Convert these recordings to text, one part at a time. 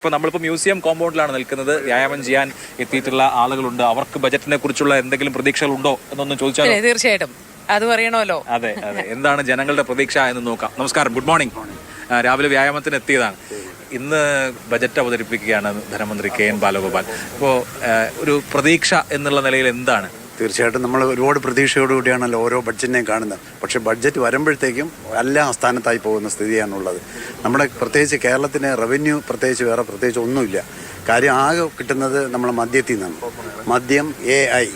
ഇപ്പൊ നമ്മളിപ്പോ മ്യൂസിയം കോമ്പൗണ്ടിലാണ് നിൽക്കുന്നത്. വ്യായാമം ചെയ്യാൻ എത്തിയിട്ടുള്ള ആളുകളുണ്ട്. അവർക്ക് ബജറ്റിനെ കുറിച്ചുള്ള എന്തെങ്കിലും പ്രതീക്ഷകളുണ്ടോ എന്നൊന്നും ചോദിച്ചാൽ തീർച്ചയായിട്ടും. അത് പറയണമല്ലോ. അതെ അതെ. എന്താണ് ജനങ്ങളുടെ പ്രതീക്ഷ എന്ന് നോക്കാം. നമസ്കാരം. ഗുഡ് മോർണിംഗ് രാവിലെ വ്യായാമത്തിന് എത്തിയതാണ്. ഇന്ന് ബജറ്റ് അവതരിപ്പിക്കുകയാണ് ധനമന്ത്രി കെ എൻ ബാലഗോപാൽ. ഇപ്പോൾ ഒരു പ്രതീക്ഷ എന്നുള്ള നിലയിൽ എന്താണ്? തീർച്ചയായിട്ടും നമ്മൾ ഒരുപാട് പ്രതീക്ഷയോടുകൂടിയാണല്ലോ ഓരോ ബഡ്ജറ്റിനെയും കാണുന്നത്. പക്ഷേ ബഡ്ജറ്റ് വരുമ്പോഴത്തേക്കും എല്ലാ ആസ്ഥാനത്തായി പോകുന്ന സ്ഥിതിയാണുള്ളത്. നമ്മുടെ പ്രത്യേകിച്ച് കേരളത്തിന് റവന്യൂ പ്രത്യേകിച്ച് വേറെ പ്രത്യേകിച്ച് ഒന്നുമില്ല. കാര്യം ആകെ കിട്ടുന്നത് നമ്മളെ മദ്യത്തിൽ നിന്നാണ് മദ്യം എ ഐ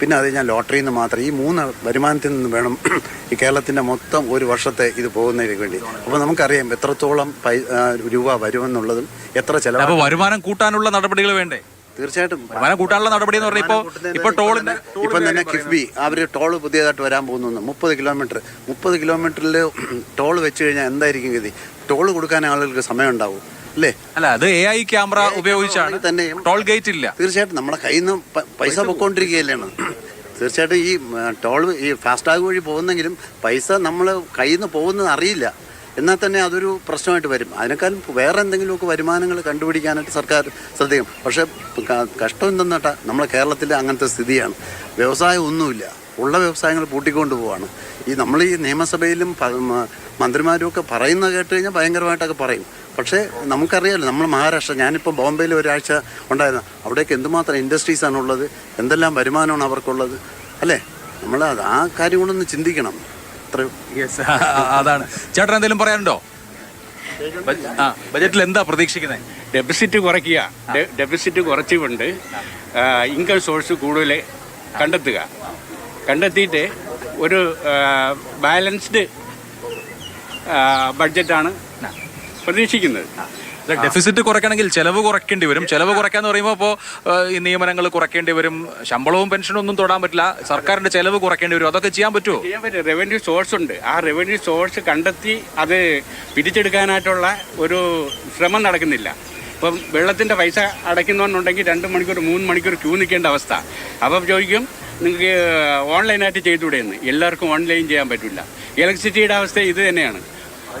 പിന്നെ അത് ഞാൻ ലോട്ടറിയിൽ നിന്ന് മാത്രം ഈ മൂന്ന് വരുമാനത്തിൽ നിന്ന് വേണം ഈ കേരളത്തിന്റെ മൊത്തം ഒരു വർഷത്തെ ഇത് പോകുന്നതിന് വേണ്ടി. അപ്പോൾ നമുക്കറിയാം എത്രത്തോളം രൂപ വരുമെന്നുള്ളതും എത്ര ചിലവ് വരുമാനം കൂട്ടാനുള്ള നടപടികൾ വേണ്ടേ? തീർച്ചയായിട്ടും. കൂട്ടാനുള്ള നടപടി എന്ന് പറഞ്ഞാൽ ഇപ്പോ ഇപ്പൊ ടോളിന്റെ ഇപ്പം തന്നെ കിഫ്ബി അവർ ടോൾ പുതിയതായിട്ട് വരാൻ പോകുന്നു മുപ്പത് കിലോമീറ്റർ. മുപ്പത് കിലോമീറ്ററിൽ ടോൾ വെച്ച് കഴിഞ്ഞാൽ എന്തായിരിക്കും ഗതി? ടോൾ കൊടുക്കാൻ ആളുകൾക്ക് സമയം ഉണ്ടാവും അല്ലേ? അല്ല അത് എ ഐ ക്യാമറ ഉപയോഗിച്ചാണ്. തന്നെ ടോൾ ഗേറ്റ് ഇല്ല. തീർച്ചയായിട്ടും നമ്മുടെ കയ്യിൽ നിന്ന് പൈസ പൊക്കോണ്ടിരിക്കുകയല്ലാണ് തീർച്ചയായിട്ടും ഈ ടോൾ ഈ ഫാസ്ടാഗ് വഴി പോകുന്നെങ്കിലും പൈസ നമ്മൾ കയ്യിൽ നിന്ന് പോകുന്നത് അറിയില്ല. എന്നാൽ തന്നെ അതൊരു പ്രശ്നമായിട്ട് വരും. അതിനേക്കാളും വേറെ എന്തെങ്കിലുമൊക്കെ വരുമാനങ്ങൾ കണ്ടുപിടിക്കാനായിട്ട് സർക്കാർ ശ്രദ്ധിക്കും. പക്ഷേ കഷ്ടം എന്തെന്നാട്ടാ നമ്മളെ കേരളത്തിൽ അങ്ങനത്തെ സ്ഥിതിയാണ്. വ്യവസായം ഒന്നുമില്ല. ഉള്ള വ്യവസായങ്ങൾ പൂട്ടിക്കൊണ്ട് പോവാണ്. ഈ നമ്മൾ ഈ നിയമസഭയിലും മന്ത്രിമാരും ഒക്കെ പറയുന്നത് കേട്ട് കഴിഞ്ഞാൽ ഭയങ്കരമായിട്ടൊക്കെ പറയും. പക്ഷേ നമുക്കറിയാമല്ലോ നമ്മൾ മഹാരാഷ്ട്ര ഞാനിപ്പോൾ ബോംബെയിൽ ഒരാഴ്ച ഉണ്ടായിരുന്നു അവിടേക്ക് എന്തുമാത്രം ഇൻഡസ്ട്രീസാണുള്ളത് എന്തെല്ലാം വരുമാനമാണ് അവർക്കുള്ളത് അല്ലേ? നമ്മൾ ആ കാര്യം കൊണ്ടൊന്ന് ചിന്തിക്കണം. അതാണ്. ചേട്ടൻ എന്തെങ്കിലും പറയാനുണ്ടോ? ആ ബജറ്റിൽ എന്താ പ്രതീക്ഷിക്കുന്നത് ഡെഫിസിറ്റ് കുറയ്ക്കുക ഡെബിസിറ്റ് ഡെഫിസിറ്റ് കുറച്ചുകൊണ്ട് ഇൻകം സോഴ്സ് കൂടുതൽ കണ്ടെത്തുക. കണ്ടെത്തിയിട്ട് ഒരു ബാലൻസ്ഡ് ബഡ്ജറ്റാണ് പ്രതീക്ഷിക്കുന്നത്. ഡെഫിസിറ്റ് കുറയ്ക്കണമെങ്കിൽ ചെലവ് കുറയ്ക്കേണ്ടി വരും. ചെലവ് കുറയ്ക്കാന്ന് പറയുമ്പോൾ ഇപ്പോൾ ഈ നിയമനങ്ങൾ കുറയ്ക്കേണ്ടി വരും. ശമ്പളവും പെൻഷനും ഒന്നും തൊടാൻ പറ്റില്ല. സർക്കാരിന്റെ ചെലവ് കുറയ്ക്കേണ്ടി വരും. അതൊക്കെ ചെയ്യാൻ പറ്റുമോ ചെയ്യാൻ പറ്റും. റവന്യൂ സോഴ്സ് ഉണ്ട്. ആ റവന്യൂ സോഴ്സ് കണ്ടെത്തി അത് പിടിച്ചെടുക്കാനായിട്ടുള്ള ഒരു ശ്രമം നടക്കുന്നില്ല. ഇപ്പം വെള്ളത്തിന്റെ പൈസ അടയ്ക്കുന്നുണ്ടെങ്കിൽ രണ്ട് മണിക്കൂർ മൂന്ന് മണിക്കൂർ ക്യൂ നിൽക്കേണ്ട അവസ്ഥ. അപ്പം ചോദിക്കും നിങ്ങൾക്ക് ഓൺലൈനായിട്ട് ചെയ്തുകൂടെയെന്ന് എല്ലാവർക്കും ഓൺലൈൻ ചെയ്യാൻ പറ്റില്ല. ഇലക്ട്രിസിറ്റിയുടെ അവസ്ഥ ഇത് തന്നെയാണ്.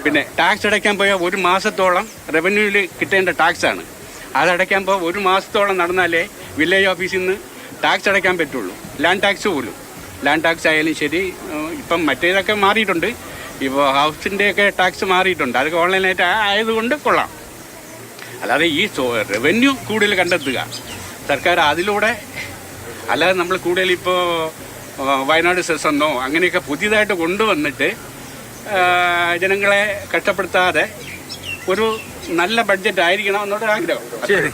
പിന്നെ ടാക്സ് അടയ്ക്കാൻ പോയാൽ ഒരു മാസത്തോളം റവന്യൂവിൽ കിട്ടേണ്ട ടാക്സാണ് അതടയ്ക്കാൻ പോയി ഒരു മാസത്തോളം നടന്നാലേ വില്ലേജ് ഓഫീസിൽ നിന്ന് ടാക്സ് അടയ്ക്കാൻ പറ്റുള്ളൂ. ലാൻഡ് ടാക്സ് പോലും. ലാൻഡ് ടാക്സ് ആയാലും ശരി. ഇപ്പം മറ്റേതൊക്കെ മാറിയിട്ടുണ്ട്. ഇപ്പോൾ ഹൗസിന്റെ ഒക്കെ ടാക്സ് മാറിയിട്ടുണ്ട്. അതൊക്കെ ഓൺലൈനായിട്ട് ആയതുകൊണ്ട് കൊള്ളാം. അല്ലാതെ ഈ റവന്യൂ കൂടുതൽ കണ്ടെത്തുക. സർക്കാർ അതിലൂടെ അല്ലാതെ നമ്മൾ കൂടുതൽ ഇപ്പോൾ വയനാട് സെസ് എന്നോ അങ്ങനെയൊക്കെ പുതിയതായിട്ട് കൊണ്ടുവന്നിട്ട് ജനങ്ങളെ കഷ്ടപ്പെടുത്താതെ ഒരു നല്ല ബഡ്ജറ്റ് ആയിരിക്കണം എന്നൊരു ആഗ്രഹം. ശരി.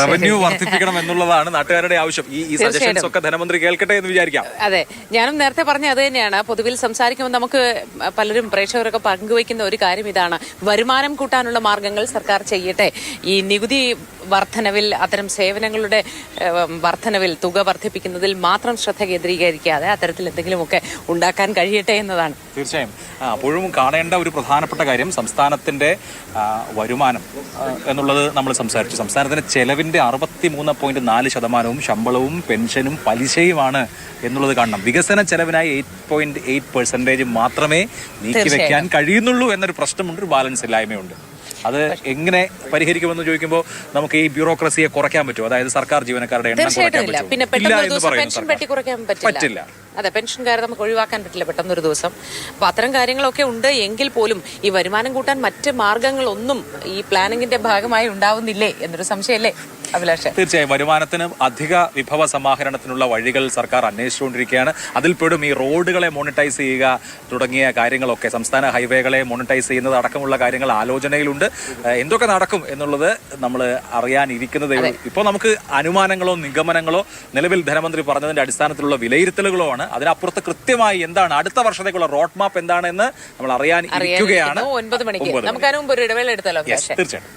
റവന്യൂ വർദ്ധിപ്പിക്കണം എന്നുള്ളതാണ് നാട്ടുകാരുടെ ആവശ്യം. ഈ ഈ സജഷൻസ് ഒക്കെ ധനമന്ത്രി കേൾക്കട്ടെ എന്ന് വിചാരിക്കാം. അതെ. ഞാനും നേരത്തെ പറഞ്ഞ അത് തന്നെയാണ്. പൊതുവിൽ സംസാരിക്കുമ്പോൾ നമുക്ക് പലരും പ്രേക്ഷകരൊക്കെ പങ്കുവയ്ക്കുന്ന ഒരു കാര്യം ഇതാണ്. വരുമാനം കൂട്ടാനുള്ള മാർഗങ്ങൾ സർക്കാർ ചെയ്യട്ടെ. ഈ നികുതി വർധനവിൽ അത്തരം സേവനങ്ങളുടെ വർധനവിൽ തുക വർദ്ധിപ്പിക്കുന്നതിൽ മാത്രം ശ്രദ്ധ കേന്ദ്രീകരിക്കാതെ അത്തരത്തിൽ എന്തെങ്കിലുമൊക്കെ ഉണ്ടാക്കാൻ കഴിയട്ടെ എന്നതാണ്. തീർച്ചയായും. അപ്പോഴും കാണേണ്ട ഒരു പ്രധാനപ്പെട്ട കാര്യം സംസ്ഥാനത്തിന്റെ വരുമാനം ആ, എന്നുള്ളത് നമ്മൾ സംസാരിച്ചു. സംസ്ഥാനത്തിന് ചെലവിന്റെ അറുപത്തി മൂന്ന് പോയിന്റ് നാല് ശതമാനവും ശമ്പളവും പെൻഷനും പലിശയുമാണ് എന്നുള്ളത് കാണണം. വികസന ചെലവിനായി എയ്റ്റ് പോയിന്റ് എയ്റ്റ് പെർസെന്റേജ് മാത്രമേ നീക്കി വെക്കാൻ കഴിയുന്നുള്ളൂ എന്നൊരു പ്രശ്നമുണ്ട് ഒരു ബാലൻസ് ഇല്ലായ്മയുണ്ട്. അത് എങ്ങനെ പരിഹരിക്കുമെന്ന് ചോദിക്കുമ്പോൾ നമുക്ക് ഈ ബ്യൂറോക്രസിയെ കുറയ്ക്കാൻ പറ്റും. അതായത് സർക്കാർ ജീവനക്കാരുടെ എണ്ണം കുറയ്ക്കാൻ പിന്നെ ഇല്ല പെട്ടെന്ന് ഒരു എന്ന് ദിവസം പെൻഷൻ പറ്റില്ല. പറ്റില്ല. അതെ പെൻഷൻകാരെ നമുക്ക് ഒഴിവാക്കാൻ പറ്റില്ല പെട്ടെന്ന് ഒരു ദിവസം. അപ്പൊ അത്തരം കാര്യങ്ങളൊക്കെ ഉണ്ട് എങ്കിൽ പോലും ഈ വരുമാനം കൂട്ടാൻ മറ്റ് മാർഗങ്ങളൊന്നും ഈ പ്ലാനിങ്ങിന്റെ ഭാഗമായി ഉണ്ടാവുന്നില്ലേ എന്നൊരു സംശയമല്ലേ അഭിലാഷ്. തീർച്ചയായും വരുമാനത്തിന് അധിക വിഭവ സമാഹരണത്തിനുള്ള വഴികൾ സർക്കാർ അന്വേഷിച്ചുകൊണ്ടിരിക്കുകയാണ്. അതിൽപ്പെടും ഈ റോഡുകളെ മോണിറ്റൈസ് ചെയ്യുക തുടങ്ങിയ കാര്യങ്ങളൊക്കെ. സംസ്ഥാന ഹൈവേകളെ മോണിറ്റൈസ് ചെയ്യുന്നത് അടക്കമുള്ള കാര്യങ്ങൾ ആലോചനയിലുണ്ട്. എന്തൊക്കെ നടക്കും എന്നുള്ളത് നമ്മൾ അറിയാനിരിക്കുന്നതേ ഉള്ളൂ. ഇപ്പോൾ നമുക്ക് അനുമാനങ്ങളോ നിഗമനങ്ങളോ നിലവിൽ ധനമന്ത്രി പറഞ്ഞതിന്റെ അടിസ്ഥാനത്തിലുള്ള വിലയിരുത്തലുകളോ ആണ്. അതിനപ്പുറത്ത് കൃത്യമായി എന്താണ്? അടുത്ത വർഷത്തേക്കുള്ള റോഡ് മാപ്പ് എന്താണെന്ന് നമ്മൾ അറിയാൻ ഇരിക്കുകയാണ്. ഒൻപത് മണിക്ക്. നമുക്ക് മുമ്പ് ഒരു ഇടവേള എടുത്താലോ തീർച്ചയായും